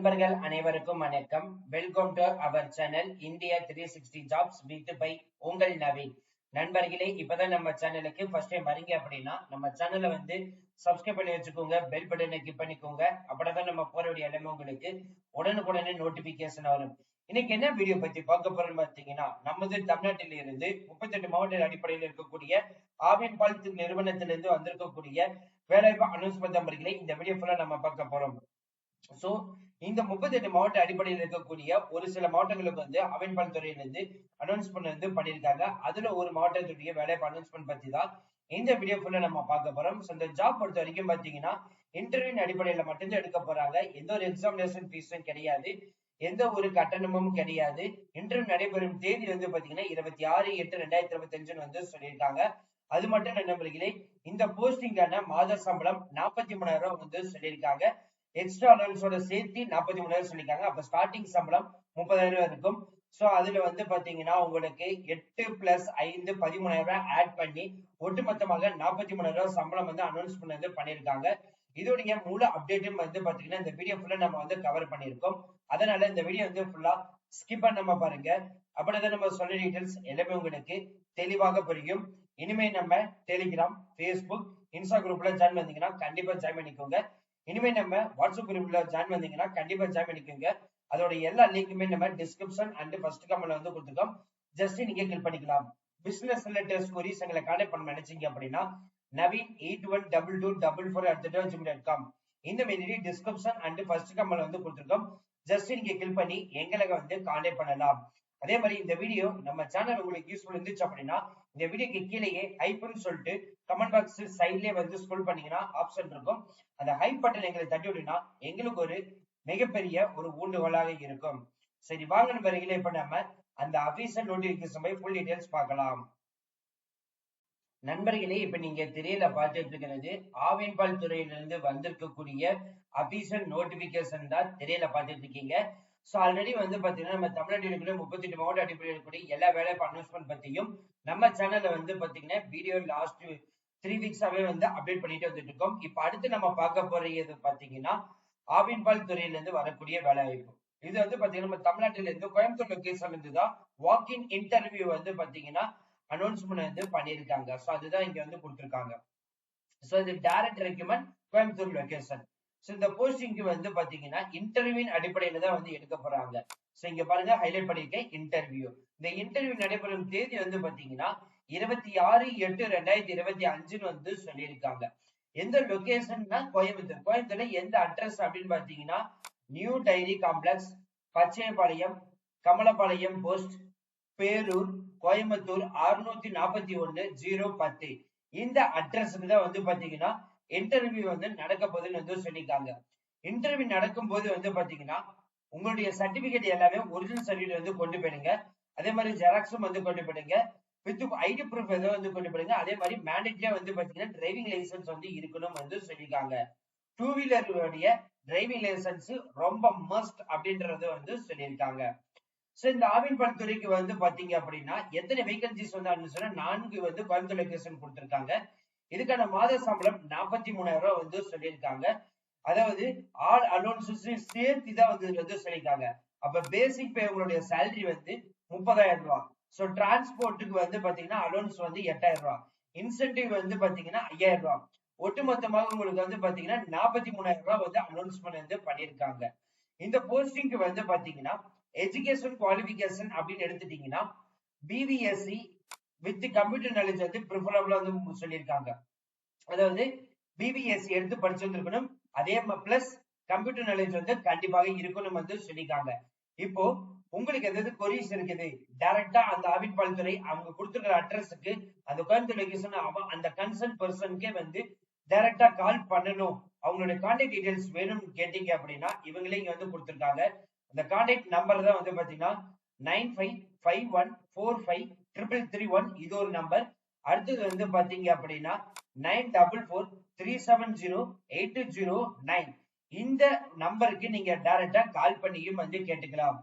நண்பர்கள் அனைவருக்கும் வணக்கம். Welcome to our channel India three sixty jobs with by உங்கள் நவீன். நண்பர்களே இப்பதான் நம்ம சேனலுக்கு ஃபர்ஸ்ட் டைம் வரீங்க அப்படின்னா நம்ம சேனலை வந்து சப்ஸ்கிரைப் பண்ணி வச்சுக்கோங்க பெல் பட்டனை கிளிக் பண்ணிக்கோங்க. அப்படிதான் நம்ம போற வீடியோ எல்லாமே உங்களுக்கு உடனுக்குடனே நோட்டிபிகேஷன் வரும். இன்னைக்கு என்ன வீடியோ பத்தி பார்க்க போறோம்னு பார்த்தீங்கன்னா நமது தமிழ்நாட்டில இருந்து முப்பத்தெட்டு மாவட்ட அடிப்படையில் இருக்கக்கூடிய ஆவின் பால் நிறுவனத்திலிருந்து வந்திருக்கக்கூடிய வேலைவாய்ப்பு அனௌன்ஸ்மெண்ட் நம்பர்களை இந்த வீடியோ ஃபுல்லா நம்ம பார்க்க போறோம். சோ இந்த முப்பத்தி எட்டு மாவட்ட அடிப்படையில் இருக்கக்கூடிய ஒரு சில மாவட்டங்களுக்கு வந்து அவின்பால் துறையிலிருந்து அனௌன்ஸ்மெண்ட் வந்து பண்ணியிருக்காங்க. அதுல ஒரு மாவட்டத்துடைய வேலைவாய்ப்பு அனௌன்ஸ்மெண்ட் பத்தி தான் இந்த வீடியோ ஃபுல்ல நம்ம பார்க்க போறோம். ஸோ இந்த ஜாப் பொறுத்த வரைக்கும் பாத்தீங்கன்னா இன்டர்வியூ அடிப்படையில மட்டும்தான் எடுக்க போறாங்க. எந்த ஒரு எக்ஸாமினேஷன் ஃபீஸும் கிடையாது. எந்த ஒரு கட்டணமும் கிடையாது. இன்டர்வியூ நடைபெறும் தேதி வந்து பாத்தீங்கன்னா இருபத்தி ஆறு எட்டு ரெண்டாயிரத்தி இருபத்தி அஞ்சுன்னு வந்து சொல்லியிருக்காங்க. அது மட்டும் இல்ல நண்பர்களே இந்த போஸ்டிங்கான மாத சம்பளம் நாற்பத்தி மூணாயிரம் ரூபாய் வந்து சொல்லியிருக்காங்க. எக்ஸ்ட்ரா அலவன்ஸோட சேர்த்து நாற்பத்தி மூணாயிரம் சொல்லியிருக்காங்க. அப்ப ஸ்டார்டிங் சம்பளம் முப்பதாயிரம் ரூபாய் இருக்கும். சோ அதுல வந்து பாத்தீங்கன்னா உங்களுக்கு எட்டு பிளஸ் ஐந்து பதிமூணாயிரம் ரூபாய் ஆட் பண்ணி ஒட்டுமொத்தமாக நாற்பத்தி மூணாயிரம் ரூபாய் சம்பளம் வந்து அனௌன்ஸ் பண்ணது பண்ணிருக்காங்க இதோடைய முழு அப்டேட்டும் வந்து பாத்தீங்கன்னா இந்த வீடியோ ஃபுல்லா நம்ம வந்து கவர் பண்ணிருக்கோம் அதனால இந்த வீடியோ வந்து ஃபுல்லா ஸ்கிப் பண்ணாம பாருங்க. அப்படிதான் நம்ம சொன்ன டீட்டெயில்ஸ் எல்லாமே உங்களுக்கு தெளிவாக புரியும். இனிமே நம்ம டெலிகிராம் ஃபேஸ்புக் இன்ஸ்டா குரூப்ல ஜாயின் பண்ணீங்கன்னா கண்டிப்பா ஜாயின் பண்ணிக்கோங்க. இனிமே நம்ம வாட்ஸ்அப் குரூப்ல ஜாயின் பண்ணீங்கன்னா கண்டிப்பா ஜாயின் பண்ணிக்கோங்க. அதோட எல்லா லிங்க்குமே நம்ம டிஸ்கிரிப்ஷன் அண்ட் ஃபர்ஸ்ட் கமெண்ட்ல வந்து கொடுத்துருக்கோம். ஜஸ்ட் நீங்க கிளிக் பண்ணிக்கலாம். பிசினஸ் ரிலேட்டட் ஸ்கோரிஸ் எங்களை கான்டாக்ட் பண்ண நினைச்சீங்க அப்படின்னா Naveen eight one double two double four at Gmail dot com இந்த மாதிரி டிஸ்கிரிப்ஷன் அண்ட் ஃபர்ஸ்ட் கமெண்ட்ல வந்து கொடுத்துருக்கோம். ஜஸ்ட் நீங்க கிளிக் பண்ணி எங்களை வந்து கான்டாக்ட் பண்ணலாம். அதே மாதிரி இந்த வீடியோ நம்ம சேனல் உங்களுக்கு யூஸ்ஃபுல் இருந்துச்சு அப்படின்னா இந்த வீடியோக்கு கீழேயே ஹைப்னு சொல்லிட்டு கமெண்ட் பாக்ஸ் சைட்லயே வந்து ஸ்க்ரோல் பண்ணீங்கன்னா ஆப்ஷன் இருக்கும். அந்த ஹைப் பட்டன் எங்களை தட்டி விட்டீங்கன்னா எங்களுக்கு ஒரு மிகப்பெரிய ஒரு ஊண்டுகோலாக இருக்கும். சரி வாங்க நண்பர்களே இப்ப நம்ம அந்த அபிஷியல் நோட்டிபிகேஷன் போய் ஃபுல் டீடைல்ஸ் பார்க்கலாம். நண்பர்களே இப்ப நீங்க திரையில பார்த்துட்டு இருக்கிறது ஆவின்பால் துறையிலிருந்து வந்திருக்கக்கூடிய அபிஷன் நோட்டிபிகேஷன் தான் திரையில பார்த்துட்டு இருக்கீங்க சோ ஆல்ரெடி வந்து பாத்தீங்கன்னா நம்ம தமிழ்நாட்டில் முப்பத்தி எட்டு மாவட்ட அடிப்படையில் இருக்கக்கூடிய எல்லா வேலை அனௌன்ஸ்மெண்ட் பத்தியும் நம்ம சேனல்ல வந்து பாத்தீங்கன்னா வீடியோ லாஸ்ட் த்ரீ வீக்ஸாவே வந்து அப்டேட் பண்ணிட்டு வந்துட்டு இருக்கோம் இப்ப அடுத்து நம்ம பார்க்க போறது பாத்தீங்கன்னா ஆவின்பால் துறையில இருந்து வரக்கூடிய வேலை வாய்ப்பு இது வந்து பாத்தீங்கன்னா நம்ம தமிழ்நாட்டில இருந்து கோயம்புத்தூர் லொகேஷன் இருந்து தான் வாக்கின் இன்டர்வியூ வந்து பாத்தீங்கன்னா அனௌன்ஸ்மெண்ட் வந்து பண்ணியிருக்காங்க. ஸோ அதுதான் இங்க வந்து கொடுத்துருக்காங்க. ஸோ இது direct requirement Coimbatore location so இந்த போஸ்டிங்க்கு வந்து பாத்தீங்கன்னா இன்டர்வியூவின் அடிப்படையில தான் வந்து எடுக்க போறாங்க. ஸோ இங்க பாருங்க ஹைலைட் பண்ணியிருக்கேன் இன்டர்வியூ இந்த இன்டர்வியூ நடைபெறும் தேதி வந்து பாத்தீங்கன்னா இருபத்தி ஆறு எட்டு ரெண்டாயிரத்தி இருபத்தி அஞ்சுன்னு வந்து சொல்லியிருக்காங்க. எந்த லொகேஷன்னா கோயம்புத்தூர். கோயம்புத்தூர்ல எந்த அட்ரஸ் அப்படின்னு பாத்தீங்கன்னா new dairy complex Pachaiyapalayam Kamalapalayam post Perur Coimbatore அறுநூத்தி நாற்பத்தி ஒண்ணு ஜீரோ பத்து. இந்த அட்ரஸுக்கு தான் வந்து பாத்தீங்கன்னா இன்டர்வியூ வந்து நடக்க போகுதுன்னு வந்து சொல்லியிருக்காங்க. இன்டர்வியூ நடக்கும் போது வந்து பாத்தீங்கன்னா உங்களுடைய சர்டிபிகேட் எல்லாமே ஒரிஜினல் சர்டிபிகேட் வந்து கொண்டு போயிடுங்க. அதே மாதிரி ஜெராக்ஸும் வந்து கொண்டு போயிடுங்க. வித் ஐடி ப்ரூஃப் ஏதோ வந்து கொண்டு போயிடுங்க. அதே மாதிரி மேண்டேட்லயே வந்து பாத்தீங்கன்னா டிரைவிங் லைசன்ஸ் வந்து இருக்கணும் வந்து சொல்லியிருக்காங்க. டூ வீலருடைய டிரைவிங் லைசன்ஸ் ரொம்ப மஸ்ட் அப்படின்றத வந்து சொல்லியிருக்காங்க. சோ இந்த ஆவின்பால் துறைக்கு வந்து பாத்தீங்க அப்படின்னா எத்தனை வேகன்சிஸ் வந்து சொன்னா நான்கு வந்து கோயம்புத்தூர் லொகேஷன் கொடுத்திருக்காங்க. இதுக்கான மாத சம்பளம் நாற்பத்தி மூணாயிரம் ரூபாய் வந்து சொல்லியிருக்காங்க. அதாவது ஆல் அலோன்சஸ் சேர்த்து தான் வந்து வந்து சொல்லியிருக்காங்க. அப்ப பேசிக் பே உங்களுடைய சேலரி வந்து முப்பதாயிரம் ரூபாய். சோ டிரான்ஸ்போர்ட்டுக்கு வந்து பாத்தீங்கன்னா அலோன்ஸ் வந்து எட்டாயிரம் ரூபாய். இன்சென்டிவ் வந்து பாத்தீங்கன்னா ஐயாயிரம் ரூபாய். ஒட்டுமொத்தமாக உங்களுக்கு வந்து பாத்தீங்கன்னா நாற்பத்தி மூணாயிரம் ரூபாய் வந்து அனௌன்ஸ்மெண்ட் வந்து பண்ணியிருக்காங்க. இந்த போஸ்டிங்க்கு வந்து பாத்தீங்கன்னா எஜுகேஷன் குவாலிபிகேஷன் அப்படின்னு எடுத்துட்டீங்கன்னா பிபிஎஸ்சி வித் கம்ப்யூட்டர் நாலேஜ் வந்து ப்ரிஃபரபிளா வந்து சொல்லியிருக்காங்க. அதாவது பிபிஎஸ்சி எடுத்து படிச்சு வந்திருக்கணும். அதே பிளஸ் கம்ப்யூட்டர் நாலேஜ் வந்து கண்டிப்பாக இருக்கணும் வந்து சொல்லியிருக்காங்க. இப்போ உங்களுக்கு எதாவது கொரிஸ் இருக்குது டைரக்டா அந்த ஆவின் துறை அவங்க கொடுத்துருக்கிற அட்ரஸுக்கு அந்த கோயம்புத்தூர் லொகேஷன் அந்த கன்சர்ன் பர்சனுக்கே வந்து டைரக்டா கால் பண்ணணும். அவங்களுடைய கான்டாக்ட் டீடைல்ஸ் வேணும்னு கேட்டீங்க அப்படின்னா இவங்களே இங்க வந்து கொடுத்துருக்காங்க. அந்த கான்டாக்ட் நம்பர் தான் வந்து பாத்தீங்கன்னா nine five five one four five triple three one இது ஒரு நம்பர் அடுத்தது வந்து பாத்தீங்க அப்படின்னா nine double four three seven zero eight zero nine இந்த நம்பருக்கு நீங்க டைரக்டா கால் பண்ணியும் வந்து கேட்டுக்கலாம்.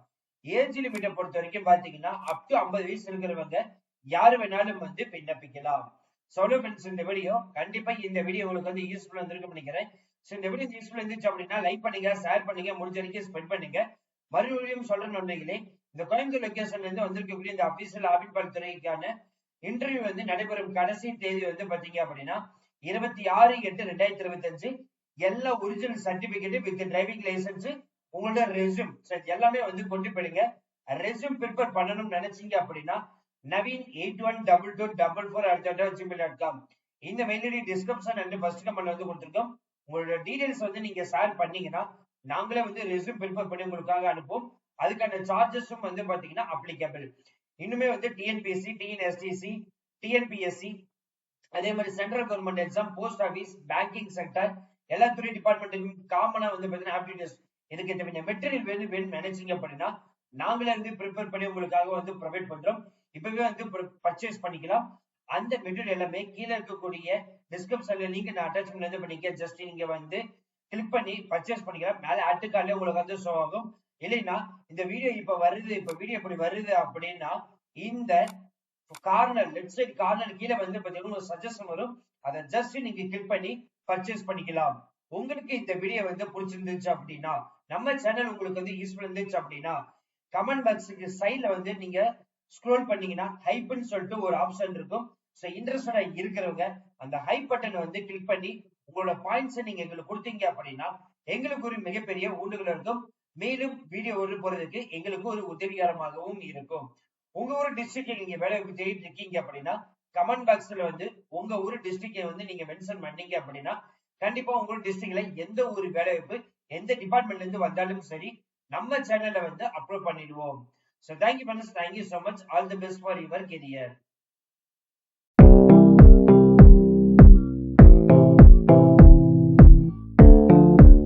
ஏஜ் லிமிட்டை பொறுத்த வரைக்கும் பாத்தீங்கன்னா அப் டு ஐம்பது வயசு இருக்கிறவங்க யாரு வேணாலும் வந்து விண்ணப்பிக்கலாம். சோலோ ஃப்ரெண்ட்ஸ் இந்த வீடியோ கண்டிப்பா இந்த வீடியோ உங்களுக்கு வந்து யூஸ்ஃபுல்லா இருந்திருக்கும் நினைக்கிறேன். இந்த வீடியோ யூஸ்ஃபுல்லா இருந்துச்சு அப்படின்னா லைக் பண்ணுங்க ஷேர் பண்ணுங்க முடிஞ்ச வரைக்கும் ஸ்பெண்ட் பண்ணுங்க. மறுபடியும் சொல்ற நன்றிகளே இந்த கோயம்புத்தூர் லொகேஷன்ல இருந்து வந்திருக்கக்கூடிய இந்த அபிஷியல் ஆவின்பால் துறைக்கான இன்டர்வியூ வந்து நடைபெறும் கடைசி தேதி வந்து பாத்தீங்க அப்படின்னா இருபத்தி ஆறு எட்டு ரெண்டாயிரத்தி இருபத்தி அஞ்சு எல்லா original certificate with driving licence உங்களோட ரெஸ்யூம் எல்லாமே வந்து கொண்டு போயிடுங்க. ரெஸ்யூம் ப்ரிப்பேர் பண்ணணும்னு நினைச்சீங்க அப்படின்னா Naveen eight one double two double four at Gmail dot com இந்த mail ID description and first comment வந்து கொடுத்துருக்கோம். உங்களோட டீடைல்ஸ் வந்து நீங்க ஷேர் பண்ணீங்கன்னா நாங்களே வந்து ரெசியூம் ப்ரிப்பேர் பண்ணி உங்களுக்காக அனுப்புவோம். அதுக்கான சார்ஜஸும் வந்து பாத்தீங்கன்னா அப்ளிகபிள் இன்னுமே வந்து டிஎன்பிஎஸ்சி டிஎன்எஸ்டிசி டிஎன்பிஎஸ்சி அதே மாதிரி central government exam post office banking sector எல்லா துறை டிபார்ட்மெண்ட்டுக்கும் காமனா வந்து பாத்தீங்கன்னா ஆப்டிடியூஸ் இதுக்கு தேவையான மெட்டீரியல் வேணும் வேணும் நினைச்சீங்க அப்படின்னா நாங்களே வந்து ப்ரிப்பேர் பண்ணி உங்களுக்காக வந்து ப்ரொவைட் பண்றோம். இப்பவே வந்து பர்ச்சேஸ் பண்ணிக்கலாம். அந்த மெட்டீரியல் எல்லாமே கீழே இருக்கக்கூடிய டிஸ்கிரிப்ஷன்ல லிங்க் நான் அட்டாச் வந்து பண்ணிக்க ஜஸ்ட் நீங்க வந்து கிளிக் பண்ணி பர்ச்சேஸ் பண்ணிக்கலாம் மேல ஆட்டுக்காலே உங்களுக்கு வந்து ஷோ ஆகும். இல்லைன்னா இந்த வீடியோ இப்ப வருது இப்ப வீடியோ இப்படி வருது அப்படின்னா இந்த கார்னர் லெஃப்ட் சைடு கார்னர் கீழே வந்து பாத்தீங்கன்னா ஒரு சஜஷன் வரும். அதை ஜஸ்ட் நீங்க கிளிக் பண்ணி பர்ச்சேஸ் பண்ணிக்கலாம். உங்களுக்கு இந்த வீடியோ வந்து பிடிச்சிருந்துச்சு அப்படின்னா நம்ம சேனல் உங்களுக்கு வந்து யூஸ்ஃபுல் இருந்துச்சு அப்படின்னா கமெண்ட் பாக்ஸுக்கு சைட்ல வந்து நீங்க ஸ்க்ரோல் பண்ணீங்கன்னா ஹைப்னு சொல்லிட்டு ஒரு ஆப்ஷன் இருக்கும். ஸோ இன்ட்ரெஸ்டடா இருக்கிறவங்க அந்த ஹைப் பட்டனை வந்து கிளிக் பண்ணி உங்களோட பாயிண்ட்ஸை நீங்க எங்களுக்கு கொடுத்தீங்க அப்படின்னா எங்களுக்கு ஒரு மிகப்பெரிய ஊண்டுகள் இருக்கும். மேலும் வீடியோ ஒரு போறதுக்கு எங்களுக்கு ஒரு உதவிகரமாகவும் இருக்கும். உங்க ஒரு டிஸ்ட்ரிக்ட் நீங்க வேலை தேடிட்டு இருக்கீங்க அப்படின்னா கமெண்ட் பாக்ஸ்ல வந்து உங்க ஊர் டிஸ்ட்ரிக்டை வந்து நீங்க மென்ஷன் பண்ணீங்க அப்படின்னா கண்டிப்பா உங்க டிஸ்ட்ரிக்ட்ல எந்த ஒரு வேலைவாய்ப்பு எந்த டிபார்ட்மெண்ட்ல இருந்து வந்தாலும் சரி நம்ம சேனல்ல வந்து அப்லோட் பண்ணிடுவோம். So thank you Manas thank you so much all the best for your career